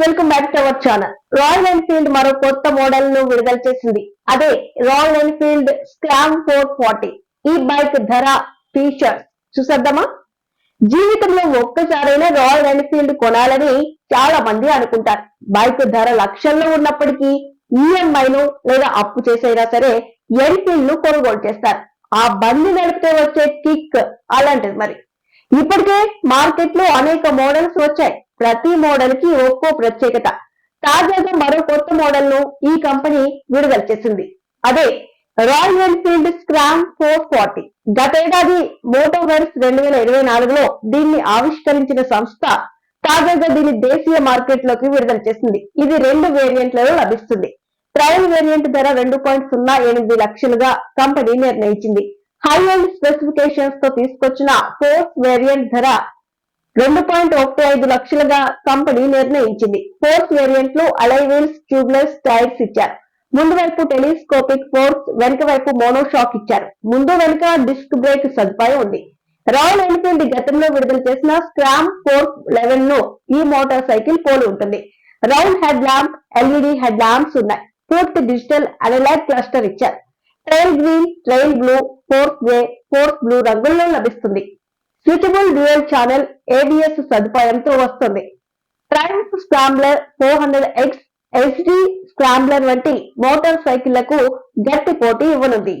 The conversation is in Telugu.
Welcome back to our channel. Royal Enfield మరో కొత్త మోడల్ను విడుదల చేసింది. అదే Royal Enfield Scram four forty. ఈ బైక్ ధర ఫీచర్స్ చూసేద్దామా? జీవితంలో ఒక్కసారైనా రాయల్ ఎన్ఫీల్డ్ కొనాలని చాలా మంది అనుకుంటారు. బైక్ ధర లక్షల్లో ఉన్నప్పటికీ ఈఎంఐను లేదా అప్పు చేసైనా సరే ఎన్ఫీల్డ్ను కొనుగోలు చేస్తారు. ఆ బండి నడిపితే వచ్చే కిక్ అలాంటిది మరి. ఇప్పటికే మార్కెట్లో అనేక మోడల్స్ వచ్చాయి. ప్రతి మోడల్కి ఒక్కో ప్రత్యేకత. తాజాగా మరో కొత్త మోడల్ను ఈ కంపెనీ విడుదల చేసింది. అదే Royal Enfield Scram four forty గతేడాది మోటోవర్స్ రెండు వేల ఇరవై నాలుగులో దీన్ని ఆవిష్కరించిన సంస్థ తాజాగా దీన్ని దేశీయ మార్కెట్లోకి విడుదల చేసింది. ఇది రెండు వేరియంట్లలో లభిస్తుంది. ట్రయల్ వేరియంట్ ధర రెండు పాయింట్ సున్నా ఎనిమిది లక్షలుగా కంపెనీ నిర్ణయించింది. హై ఎండ్ స్పెసిఫికేషన్స్తో తీసుకొచ్చిన ఫోర్త్ వేరియంట్ ధర రెండు పాయింట్ ఒకటి ఐదు లక్షలుగా కంపెనీ నిర్ణయించింది. ఫోర్స్ వేరియంట్లో అలై వీల్స్ ట్యూబ్లెస్ టైర్స్ ఇచ్చారు. ముందు వైపు టెలిస్కోపిక్ ఫోర్స్ వెనుక వైపు మోనోషాక్ ఇచ్చారు. ముందు వెనుక డిస్క్ బ్రేక్ సదుపాయం ఉంది. రాయల్ ఎన్ఫీల్డ్ గతంలో విడుదల చేసిన స్క్రామ్ ఫోర్ లెవెన్ను ఈ మోటార్ సైకిల్ పోలి ఉంటుంది. Round head lamp LED head lamps ఉన్నాయి. పూర్తి డిజిటల్ అనలాగ్ క్లస్టర్ ఇచ్చారు. Trail green trail blue fourth grey fourth blue రంగుల్లో లభిస్తుంది. సూటబుల్ డ్యూయల్ ఛానల్ ఏబిఎస్ సదుపాయంతో వస్తుంది. Prime scrambler four hundred X SD scrambler వంటి మోటార్ సైకిళ్ళకు గట్టి పోటీ ఇవ్వనుంది.